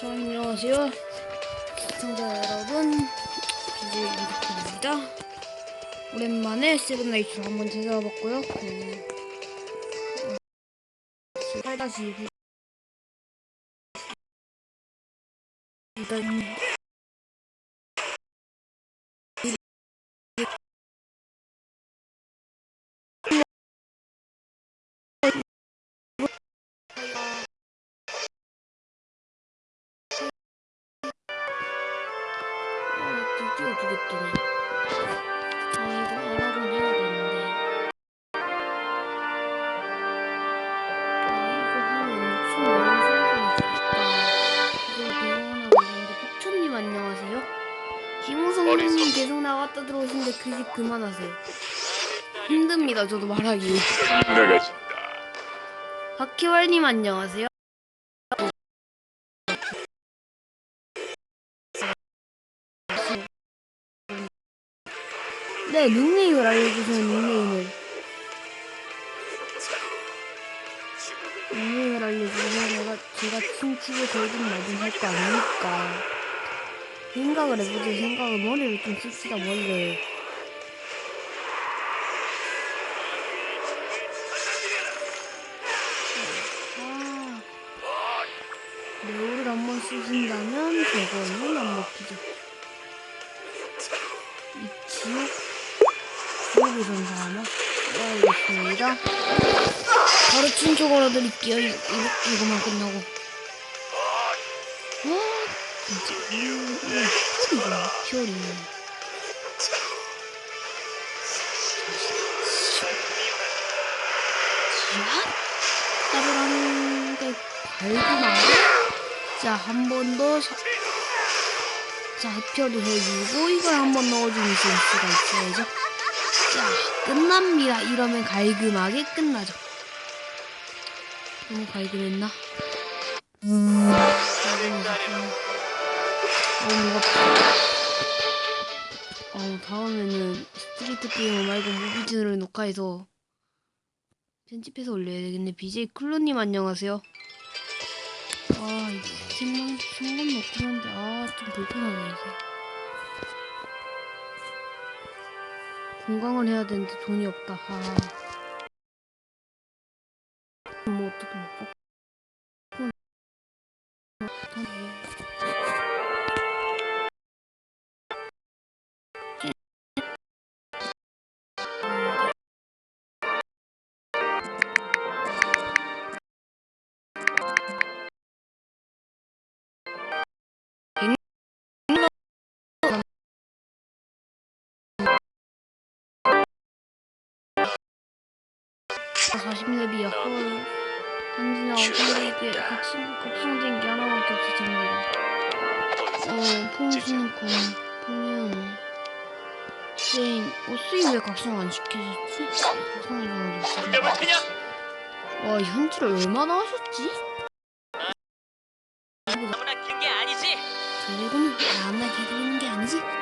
자, 안녕하세요. 시청자 여러분. BJ 이렇게입니다. 오랜만에 세븐나이트를 한번 찾아봤고요. 그, 어, 8-2 일단 그집 그만하세요. 힘듭니다, 저도 말하기. 나가신다. 박희월님 안녕하세요? 네, 닉네임을 알려주세요, 닉네임을. 닉네임을 알려주세요. 내가, 제가 춤추고 걸든 말든 할 거 아니니까. 생각을 해보세요, 생각을. 머리를 좀 씁시다, 머리를. 한번 쓰신다면 저거는 안 먹히죠. 이 지옥, 지옥이란 사람아? 네, 알겠습니다. 바로 친초 걸어드릴게요. 이, 이, 이거만 끝나고. 와, 진짜, 음, 음, 피어리죠, 피어리. 한 번 더. 자, 흡혈을 해주고, 이걸 한 번 넣어주는 센스가 있어야죠. 자, 끝납니다. 이러면 갈금하게 끝나죠. 너무 갈금했나? 그냥 너무 무겁다. 어, 다음에는 스트리트 게임 말고 무비진으로 녹화해서 편집해서 올려야 되겠네. BJ 클로님 안녕하세요. 아, 이게 스팀만 상관 없긴 한데, 아, 좀 불편하네, 이게. 건강을 해야 되는데 돈이 없다, 아. 40렙이야. 헐. 이게 각성, 각성된 게 하나밖에 없어, 장비가. 어, 퐁은. 쌩, 어, 수익 왜 각성 안 시켜줬지? 각성을 좀 해줬어. 해볼 테냐? 와, 현질을 얼마나 하셨지? 아무나 긴게 아니지. 드래곤은 아무나 개드리는 게 아니지?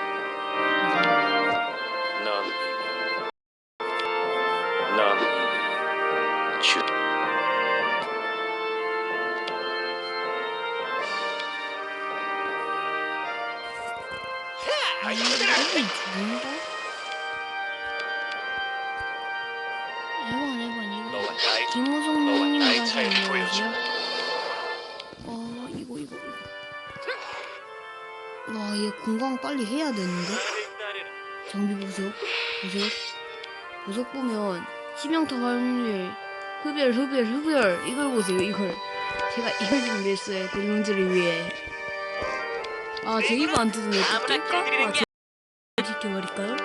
와얘 공강 빨리 해야 되는데. 장비 보세요. 보세요. 보석 보면 치명타 확률 흡열 흡열 흡열 이걸 보세요 이걸. 제가 이걸 준비했어요 고용지를 위해. 아 제이브한테도 내거 아무나 뜰까? 길들이는 아게 제... 지켜버릴까요?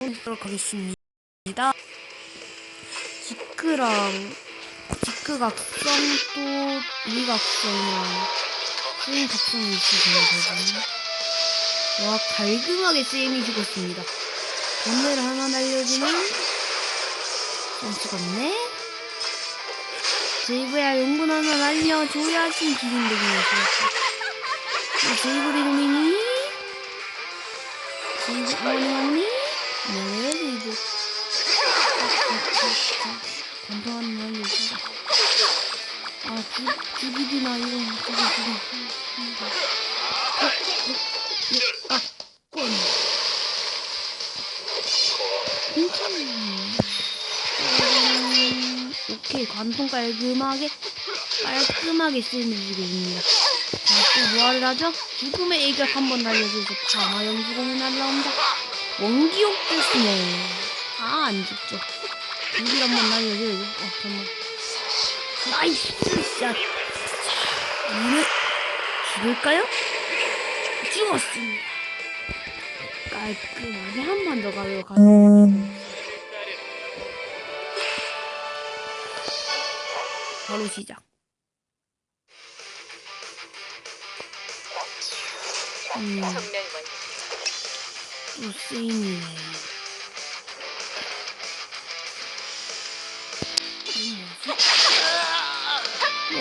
하도록 하겠습니다. 지크랑 지크 각성 또 이각성이랑 스윙 각성이 있으시는 거거든요. 와 갈금하게 세임이 죽었습니다. 오늘 하나 날려주는 선수 같네. 제이브야 용분 하나 날려줘야지 기린되기였어. 제이브 리노미니 제이브 어머니 안녕하세요 제이브. 하나 날려줘. 아, 죽, 죽이기나. 어, 어, 어, 아, 건. 괜찮네. 음, 오케이, 관통 깔끔하게, 깔끔하게 쓰는 죽여줍니다. 자, 또 뭐하를 하죠? 죽음의 애교 한번 날려줘서 파마 영주공이 날라온다. 원기옥 됐네. 아, 안 죽죠. 여기 한번 날려줘야죠. 어, 잠깐만. 나이스 샷. 자, 오늘 죽을까요? 죽었습니다. 깔끔하게 한 번 더 가요. 가. 바로 시작. 음. 이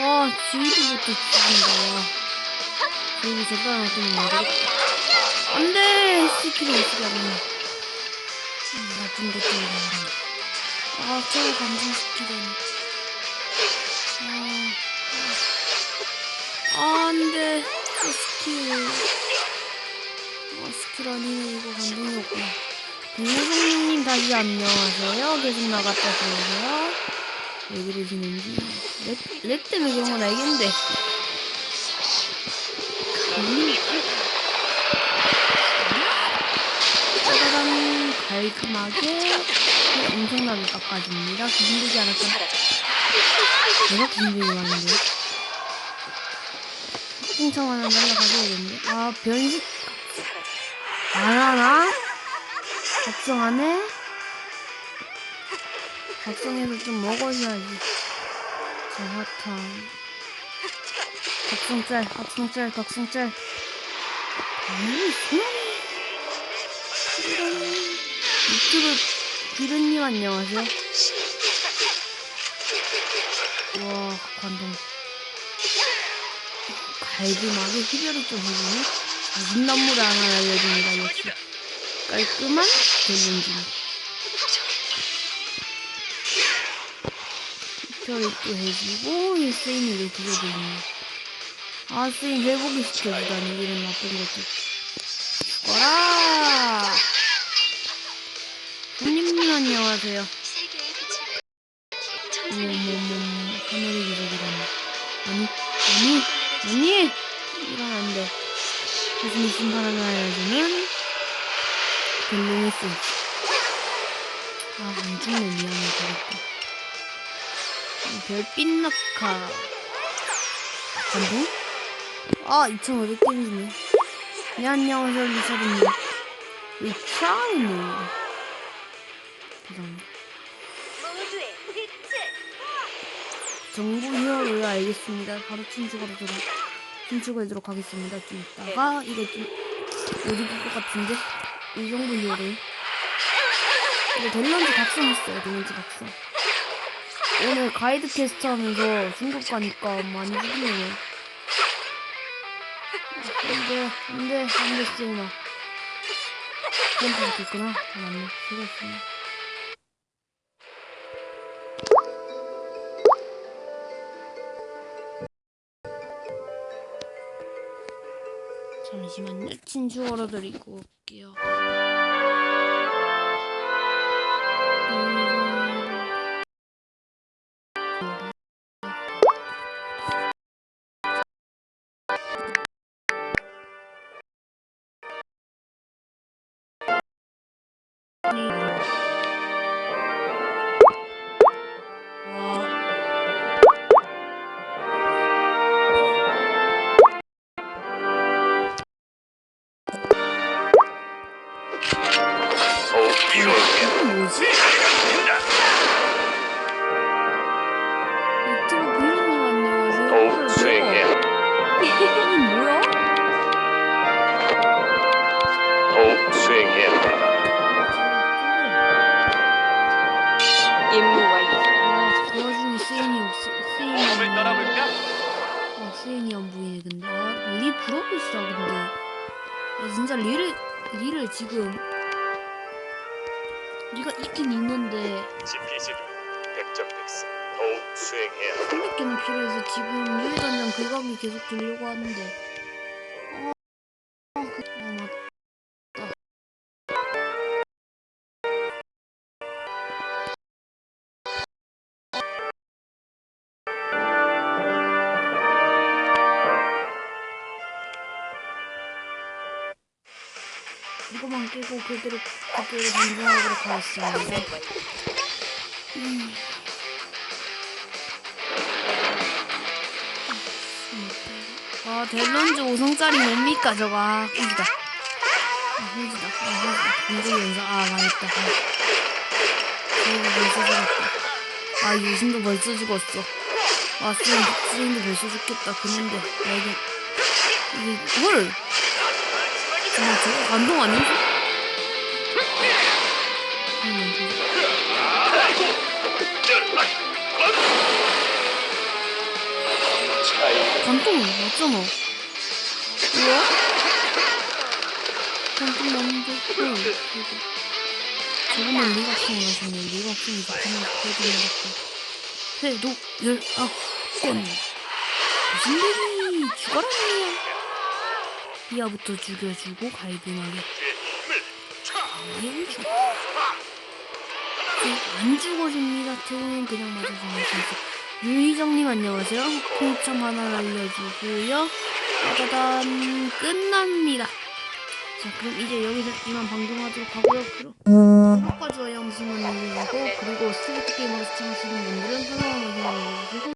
와, 지휘도부터 죽인다. 지휘 젓가락 좀 모르겠다. 안 돼! 스킬이. 음, 나쁜 것도 이러네. 아, 저거 감정시키다니. 아, 아, 안 돼. 저 스킬. 아, 스킬 아니네. 이거 감동이었구나. 김호성님 다시 안녕하세요. 계속 나갔다 들어오세요. 왜 그러시는지. 렉, 렉 때문에 그런 건 알겠는데. 짜자잔 깔끔하게 엄청나게 깎아줍니다. 기분되지 않았죠? 내가 기분되게 많은데. 풍청 하나 날라가줘야겠는데. 아, 변식 안 하나? 작성하네? 작성해서 좀 먹어줘야지. 자, 화탕. 각성짤, 각성짤, 각성짤. 아니, 소영이. 유튜브 기른님 안녕하세요. 와, 관동. 갈굼하게 휘별이 좀 해주네. 자신남무를 하나 알려줍니다, 역시. 깔끔한 델렌진. 또 해주고, 이 세인이를 들려드립니다. 아, 세인 회복을 시켜주다니, 이런 나쁜 것도. 죽어라! 손님님 안녕하세요. 어머머머, 하늘의 기적이라니. 아니, 아니, 아니! 이건 안 돼. 자신이 심판하는 알려주는 델롱의 스 아, 안 죽네, 미안해, 되겠다. 별빛 낙하. 감동? 아, 2,500 데미지네. 네, 안녕하세요, 리사드님. 리차이네. 정부 히어로를 알겠습니다. 바로 들어 친추가도록 하겠습니다. 좀 이따가 이거 좀 어디 것 같은데 이 정도 히어로. 이거 델런지 각성했어요. 델런지 각성. 오늘 가이드 퀘스트 하면서 중국 가니까 많이 죽이네요. 안돼 안 돼 안돼 쓰이나. 그런 거 있구나. 아, 맞네. 수고했습니다. 잠시만요. 친추 걸어드리고 올게요. 리가 있긴 있는데. 지피지도 백전백승 Hold swing in. 300개는 필요해서 지금 유일단장 긁어이 계속 들려고 하는데 이거만 깨고 그대로 그대로 방송하도록 하겠습니다 음. 아 델론즈 5성짜리 뭡니까 저거? 아 후지다. 아 후지다. 아 후지다. 아 망했다. 저희가 벌써 죽었다. 아 유신도 벌써 죽었어. 아 쓰인, 쓰인도 벌써 죽겠다. 그런데 아 이게 이게 헐 아, 저거 감동 아니지? 감동 맞잖아 뭐야? 감동 맞는데 헐 이거 저번엔 리각성을 하시네 리각성이 좋다면 그래도 나갔고. 회도 열아홉 건 무슨 일이 죽어라 이하부터 죽여주고 갈등하게 아예 죽어 안 죽어줍니다. 태우는 그냥 맞아주는 선수 유희정님 안녕하세요. 공점 하나 날려주고요. 짜자잔. 끝납니다. 자 그럼 이제 여기서 이만 방송하도록 하고요. 그럼 구독과 좋아요 한 번씩만 눌러주고 그리고 스위트 게임으로 시청하시는 분들은 하나만 눌러주시고